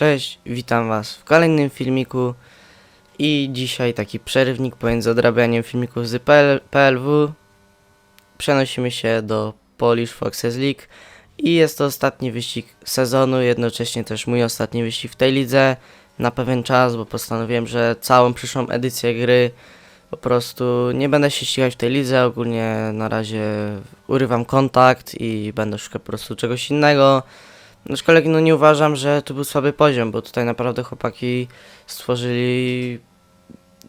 Cześć, witam was w kolejnym filmiku. I dzisiaj taki przerywnik pomiędzy odrabianiem filmików z PL PLW przenosimy się do Polish Foxes League. I jest to ostatni wyścig sezonu, jednocześnie też mój ostatni wyścig w tej lidze. Na pewien czas, bo postanowiłem, że całą przyszłą edycję gry po prostu nie będę się ścigać w tej lidze, ogólnie na razie urywam kontakt i będę szukać po prostu czegoś innego. Aczkolwiek no nie uważam, że tu był słaby poziom, bo tutaj naprawdę chłopaki stworzyli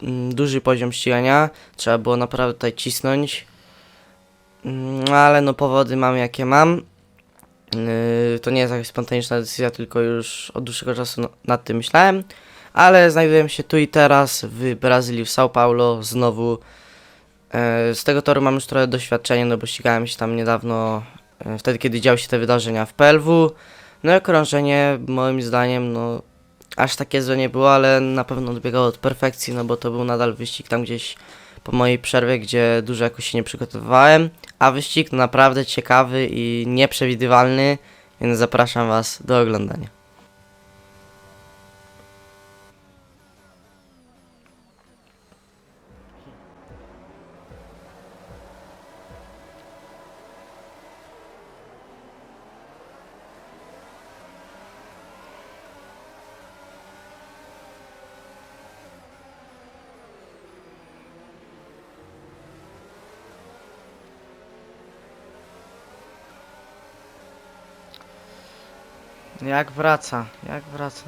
mm, duży poziom ścigania. Trzeba było naprawdę tutaj cisnąć. Mm, no ale no powody mam jakie mam. Yy, to nie jest jakaś spontaniczna decyzja, tylko już od dłuższego czasu na- nad tym myślałem. Ale znajduję się tu i teraz w Brazylii, w São Paulo, znowu. Yy, Z tego toru mam już trochę doświadczenia, no bo ścigałem się tam niedawno, yy, wtedy kiedy działy się te wydarzenia w PLW. No i okrążenie moim zdaniem, no aż takie złe nie było, ale na pewno odbiegało od perfekcji, no bo to był nadal wyścig tam gdzieś po mojej przerwie, gdzie dużo jakoś się nie przygotowywałem, a wyścig naprawdę ciekawy i nieprzewidywalny, więc zapraszam Was do oglądania. Jak wraca, jak wraca.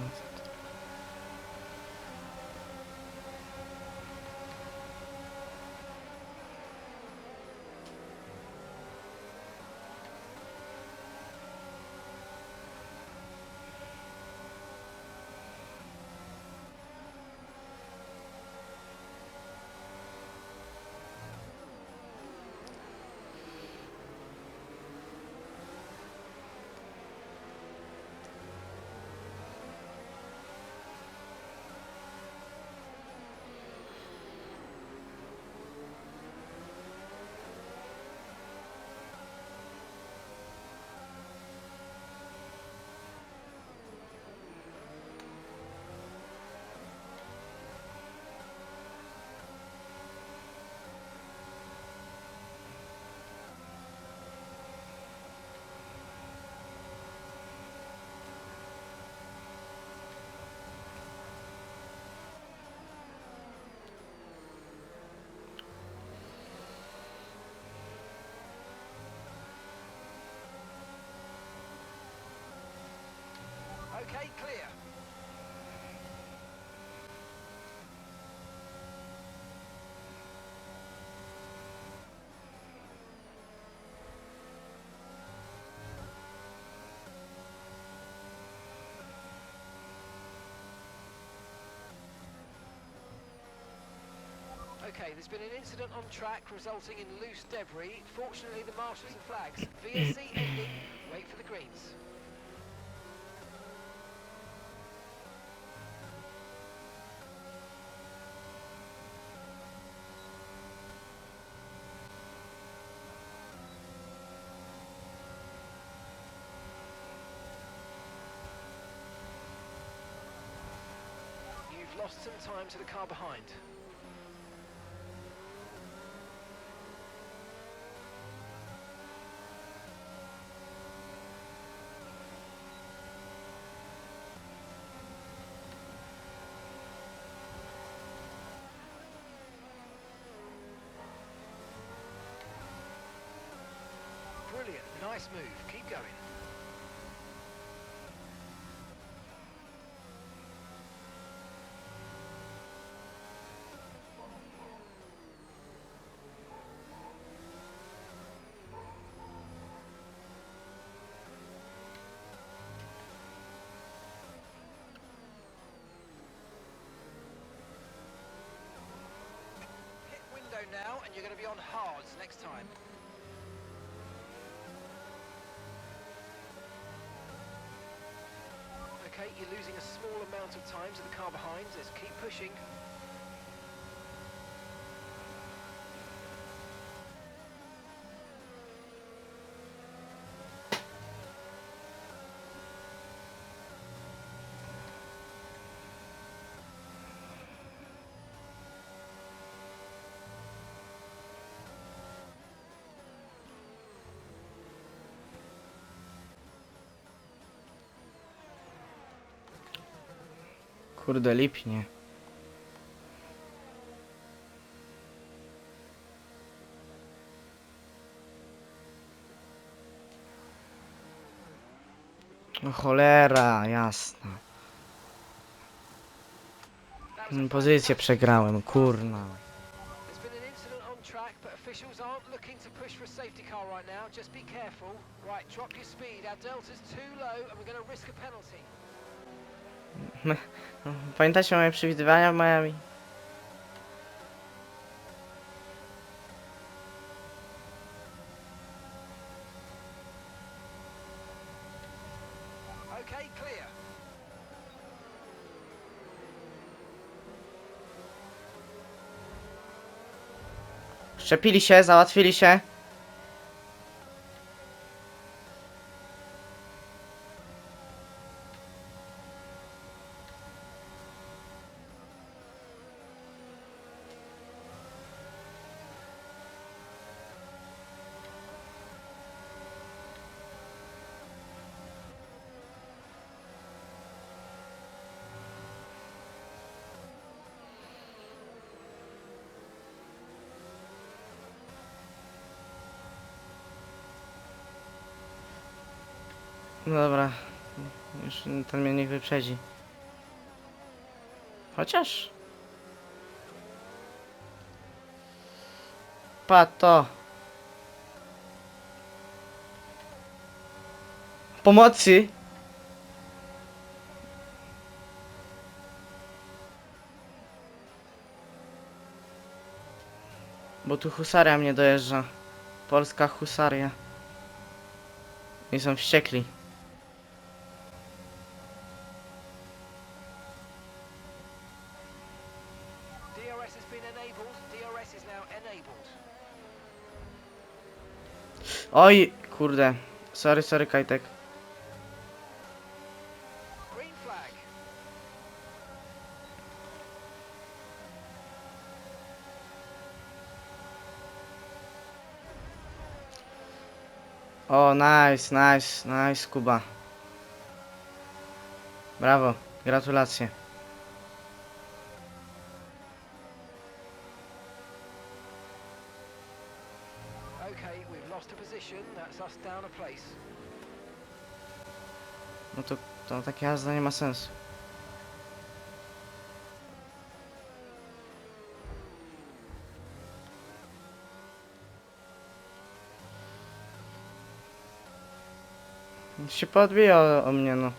Clear. Okay, there's been an incident on track resulting in loose debris. Fortunately, the marshals and flags. VSC ending. Wait for the greens. Lost some time to the car behind. Brilliant, nice move. Keep going. Now, and you're going to be on hards next time. Okay, you're losing a small amount of time to the car behind. Let's keep pushing. Kurde, lipnie. No cholera, jasna. Pozycję przegrałem, kurna. Right, drop your speed. Our delta's too low, and we're going to risk a penalty. Pamiętacie moje przewidywania w Miami? Szczepili się, załatwili się. No dobra. Już ten mnie niech wyprzedzi. Chociaż. Pato. Pomocy. Bo tu husaria mnie dojeżdża. Polska husaria. I są wściekli. DRS has been enabled. DRS is now enabled. Oj, kurde. Sorry, sorry, Kajtek. Green flag. O, nice, nice, nice, Kuba. Brawo, gratulacje. Us down a place. No to, to taka jazda nie ma sensu. Się podbija o, o mnie, no.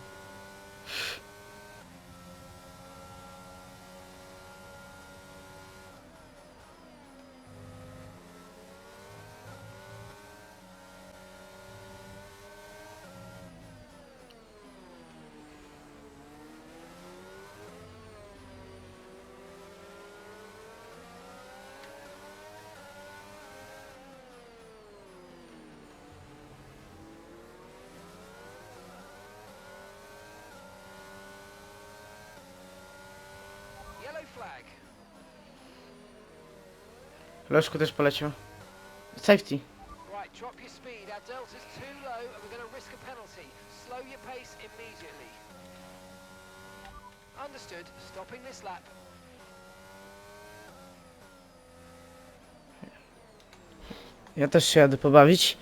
Yellow flag. Lożku też poleciał. Safety. Right, drop your speed. Our delta's too low, and we're going to risk a penalty. Slow your pace immediately. Understood. Stopping this lap. Ja też się jadę pobawić.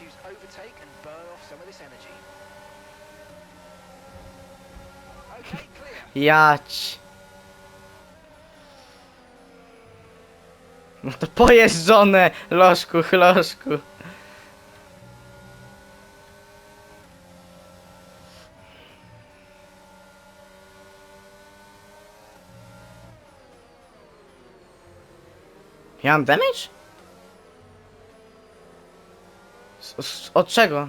Use overtake and burn off some of this energy. Okay, clear. Jać. No to pojeżdżone, lożku, lożku. Ja mam damage? Od czego?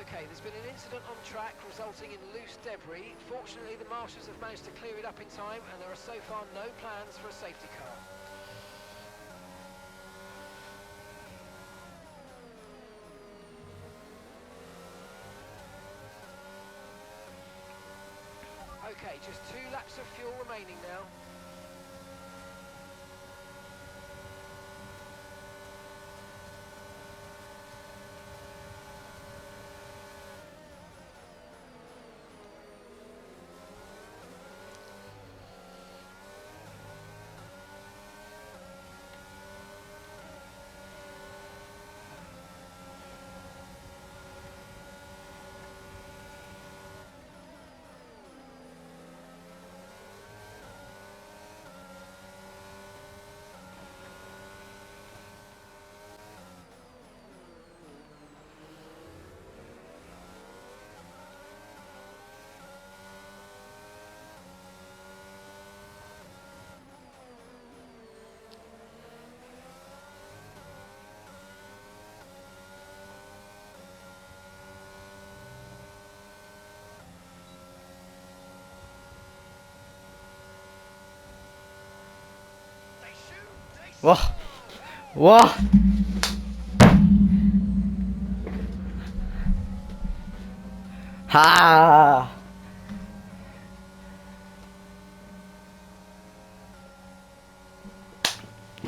Okay, there's been an incident on track resulting in loose debris. Fortunately, the marshals have managed to clear it up in time, and there are so far no plans for a safety car. Okay, just two laps of fuel remaining now. Ło! Ło! Ha!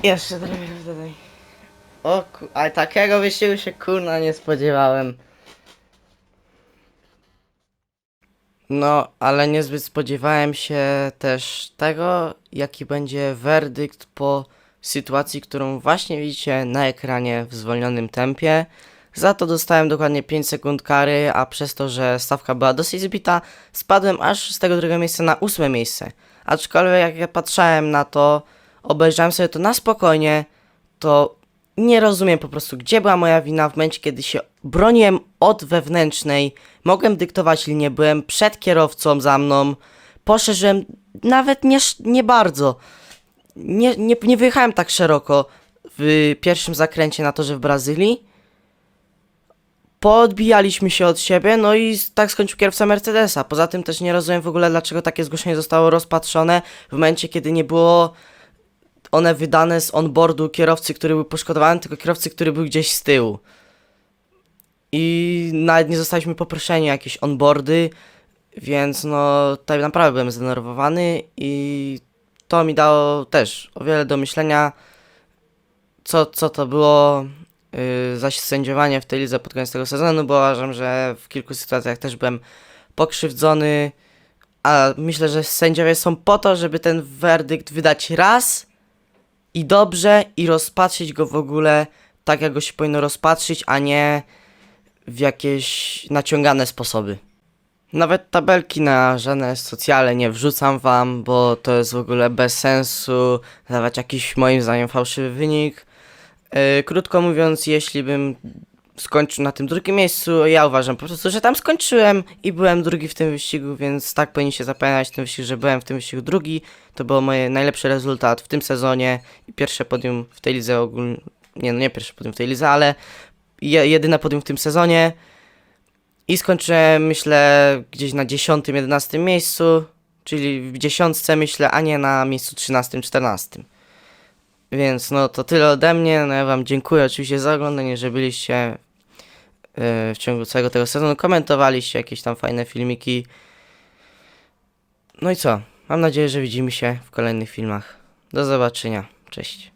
Jeszcze trochę tutaj. O ku... Ale takiego wysiłku się kurna nie spodziewałem. No, ale niezbyt spodziewałem się też tego, jaki będzie werdykt po sytuacji, którą właśnie widzicie na ekranie w zwolnionym tempie. Za to dostałem dokładnie 5 sekund kary, a przez to, że stawka była dosyć zbita, spadłem aż z tego drugiego miejsca na ósme miejsce. Aczkolwiek jak ja patrzałem na to, obejrzałem sobie to na spokojnie, to nie rozumiem po prostu, gdzie była moja wina w momencie, kiedy się broniłem od wewnętrznej, mogłem dyktować linię, byłem przed kierowcą za mną, poszerzyłem nawet nie, nie bardzo. Nie, nie, nie wyjechałem tak szeroko w pierwszym zakręcie na torze w Brazylii. Podbijaliśmy się od siebie, no i tak skończył kierowca Mercedesa. Poza tym też nie rozumiem w ogóle, dlaczego takie zgłoszenie zostało rozpatrzone w momencie, kiedy nie było one wydane z onboardu kierowcy, który był poszkodowany, tylko kierowcy, który był gdzieś z tyłu. I nawet nie zostaliśmy poproszeni o jakieś onboardy, więc no tutaj naprawdę byłem zdenerwowany i to mi dało też o wiele do myślenia, co, co to było yy, zaś sędziowanie w tej lidze pod koniec tego sezonu, bo uważam, że w kilku sytuacjach też byłem pokrzywdzony, a myślę, że sędziowie są po to, żeby ten werdykt wydać raz i dobrze i rozpatrzyć go w ogóle tak, jak go się powinno rozpatrzyć, a nie w jakieś naciągane sposoby. Nawet tabelki na żadne socjale nie wrzucam wam, bo to jest w ogóle bez sensu dawać jakiś moim zdaniem fałszywy wynik. Yy, krótko mówiąc, jeśli bym skończył na tym drugim miejscu, ja uważam po prostu, że tam skończyłem i byłem drugi w tym wyścigu, więc tak powinni się zapamiętać ten wyścig, że byłem w tym wyścigu drugi. To był mój najlepszy rezultat w tym sezonie i pierwsze podium w tej lidze ogólnie. Nie, no nie pierwsze podium w tej lidze, ale je, jedyne podium w tym sezonie. I skończyłem, myślę, gdzieś na 10-11 miejscu, czyli w dziesiątce, myślę, a nie na miejscu 13-14. Więc no to tyle ode mnie. No ja Wam dziękuję oczywiście za oglądanie, że byliście yy, w ciągu całego tego sezonu, komentowaliście jakieś tam fajne filmiki. No i co? Mam nadzieję, że widzimy się w kolejnych filmach. Do zobaczenia. Cześć.